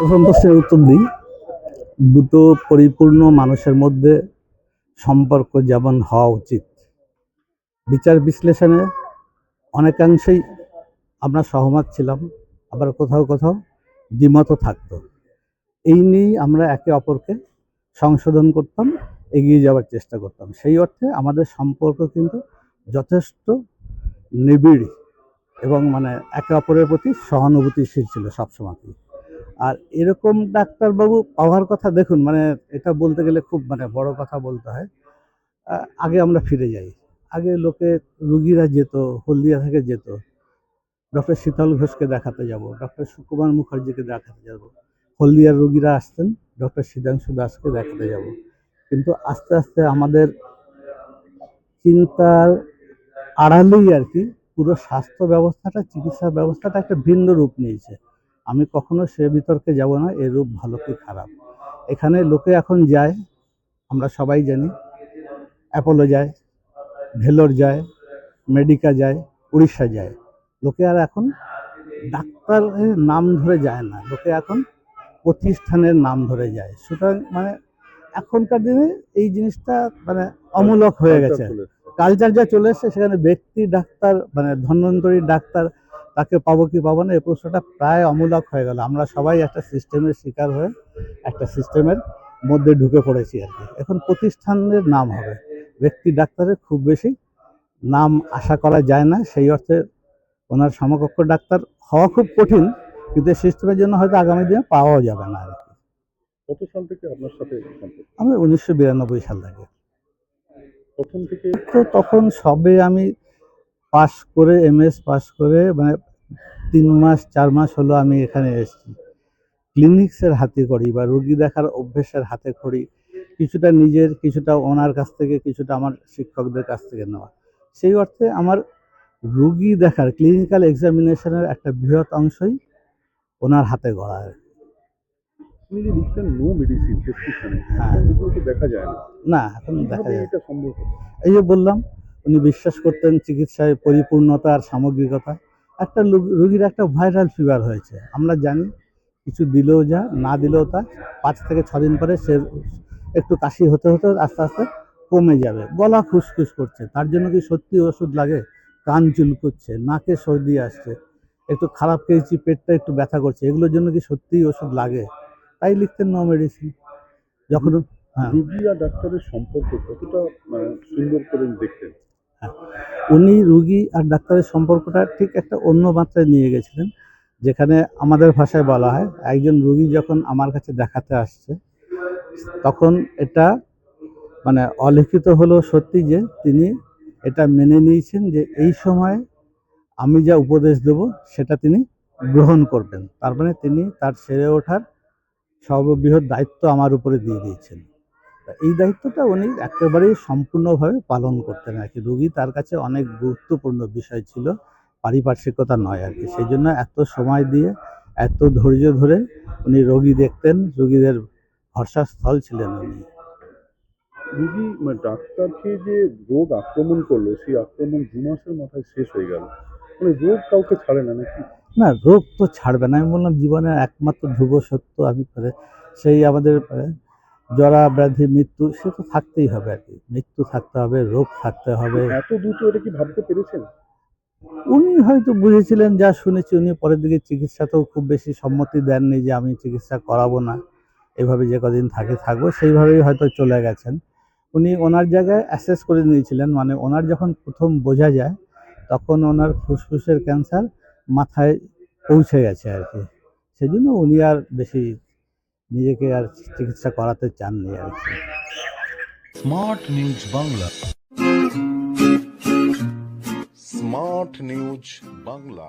প্রথম প্রশ্নের উত্তর দিই। দুটো পরিপূর্ণ মানুষের মধ্যে সম্পর্ক যেমন হওয়া উচিত। বিচার বিশ্লেষণে অনেকাংশেই আমরা সহমত ছিলাম, আবার কোথাও কোথাও দ্বিমতও থাকতো। এই নিয়েই আমরা একে অপরকে সংশোধন করতাম, এগিয়ে যাওয়ার চেষ্টা করতাম। সেই অর্থে আমাদের সম্পর্ক কিন্তু যথেষ্ট নিবিড় এবং মানে একে অপরের প্রতি সহানুভূতিশীল ছিল সবসময় আর এরকম ডাক্তারবাবু পাওয়ার কথা দেখুন মানে এটা বলতে গেলে খুব মানে বড় কথা বলতে হয়। আগে আমরা ফিরে যাই। আগে লোকে রুগীরা যেত, হলদিয়া থেকে যেত। ডক্টর শীতল ঘোষকে দেখাতে যাব, ডক্টর সুকুমার মুখার্জিকে দেখাতে যাব। হলদিয়ার রুগীরা আসতেন ডক্টর সিদ্ধাংশু দাসকে দেখাতে যাব। কিন্তু আস্তে আস্তে আমাদের চিন্তার আড়ালেই আর কি, পুরো স্বাস্থ্য ব্যবস্থাটা, চিকিৎসা ব্যবস্থাটা একটা ভিন্ন রূপ নিয়েছে। আমি কখনো সে বিতর্কে যাব না এর রূপ ভালো কি খারাপ। এখানে লোকে এখন যায় আমরা সবাই জানি। অ্যাপোলো যায় ভেলোর যায় মেডিকা যায় উড়িষ্যা যায়। লোকে আর এখন ডাক্তারের নাম ধরে যায় না লোকে এখন প্রতিষ্ঠানের নাম ধরে যায়। সুতরাং মানে এখনকার দিনে এই জিনিসটা মানে অমূলক হয়ে গেছে। কালচার যা চলে এসছে সেখানে ব্যক্তি ডাক্তার মানে ধন্বন্তরী ডাক্তার তাকে পাবো কি পাবো না এই প্রশ্নটা প্রায় অমূলক হয়ে গেল। আমরা সবাই একটা সিস্টেমের শিকার হয়ে একটা সিস্টেমের মধ্যে ঢুকে পড়েছি আর কি। এখন প্রতিষ্ঠানের নাম হবে। ব্যক্তি ডাক্তারের খুব বেশি নাম আশা করা যায় না সেই অর্থে ওনার সমকক্ষ ডাক্তার হওয়া খুব কঠিন কিন্তু এই সিস্টেমের জন্য হয়তো আগামী দিনে পাওয়াও যাবে না আর কি। কত সাল থেকে আপনার সাথে আমি উনিশশো বিরানব্বই সাল থেকে। প্রথম থেকে? তো তখন সবে আমি পাস করে এমএস পাস করে মানে তিন মাস চার মাস হলো আমি এখানে এসেছি। ক্লিনিক্সের হাতে করি বা রুগী দেখার অভ্যেসের হাতে করি কিছুটা নিজের কিছুটা ওনার কাছ থেকে কিছুটা আমার শিক্ষকদের কাছ থেকে নেওয়া। সেই অর্থে আমার রুগী দেখার ক্লিনিক্যাল এক্সামিনেশনের একটা বৃহৎ অংশই ওনার হাতে গড়া। আর আপনি যে লিখতেন নো মেডিসিন প্রেসক্রিপশনে হ্যাঁ। দেখা যায় না। এখন দেখা যায় এই যে বললাম উনি বিশ্বাস করতেন চিকিৎসায় পরিপূর্ণতা আর সামগ্রিকতা। একটা রুগীর একটা ভাইরাল ফিভার হয়েছে। আমরা জানি কিছু দিলেও যা না দিলেও তা পাঁচ থেকে ছ দিন পরে সে একটু কাশি হতে হতে আস্তে আস্তে কমে যাবে। গলা খুসখুস করছে। তার জন্য কি সত্যি ওষুধ লাগে? কান চুলকুচ্ছে নাকে সর্দি আসছে একটু খারাপ খেয়েছি পেটটা একটু ব্যথা করছে এগুলোর জন্য কি সত্যিই ওষুধ লাগে? তাই লিখতেন নো মেডিসিন যখন হ্যাঁ। রুগী আর ডাক্তারের সম্পর্ক কতটা মানে সুন্দর করে দেখতেন? উনি রুগী আর ডাক্তারের সম্পর্কটা ঠিক একটা অন্য মাত্রায় নিয়ে গেছিলেন, যেখানে আমাদের ভাষায় বলা হয়, একজন রুগী যখন আমার কাছে দেখাতে আসছে, তখন এটা মানে অলিখিত হলো সত্যি যে তিনি এটা মেনে নিয়েছেন যে এই সময় আমি যা উপদেশ দেব সেটা তিনি গ্রহণ করবেন। তার মানে তিনি তার সেরে ওঠার সর্ববৃহৎ দায়িত্ব আমার উপরে দিয়ে দিয়েছেন। এই দায়িত্বটা উনি একেবারেই সম্পূর্ণভাবে পালন করতেন আর কি। রুগী তার কাছে অনেক গুরুত্বপূর্ণ বিষয় ছিল পারিপার্শ্বিকতা নয় আর কি। সেই জন্য এত সময় দিয়ে এত ধৈর্য ধরে উনি রোগী দেখতেন রুগীদের ভরসাস্থল ছিলেন উনি। রুগী মানে ডাক্তারকে যে রোগ আক্রমণ করল সেই আক্রমণ দু মাসের মাথায় শেষ হয়ে গেল। মানে রোগ কাউকে ছাড়ে না নাকি? না রোগ তো ছাড়বে না। আমি বললাম জীবনের একমাত্র ধ্রুব সত্য আমি সেই আমাদের জরা ব্যাধি মৃত্যু সে তো থাকতেই হবে আর কি। মৃত্যু থাকতে হবে রোগ থাকতে হবে। এত দ্রুত এটা কি ভাবতে পেরেছেন? উনি হয়তো বুঝেছিলেন যা শুনেছি উনি পরের দিকে চিকিৎসাতেও খুব বেশি সম্মতি দেননি যে আমি চিকিৎসা করাবো না এভাবে যে কদিন থাকে থাকব সেইভাবেই হয়তো চলে গেছেন। উনি ওনার জায়গায় অ্যাসেস করে নিয়েছিলেন মানে ওনার যখন প্রথম বোঝা যায় তখন ওনার ফুসফুসের ক্যান্সার মাথায় পৌঁছে গেছে আর কি। সেই জন্য উনি আর বেশি নিজেকে আর চিকিৎসা করাতে চাননি আর কি। Smart news Bangla smart news Bangla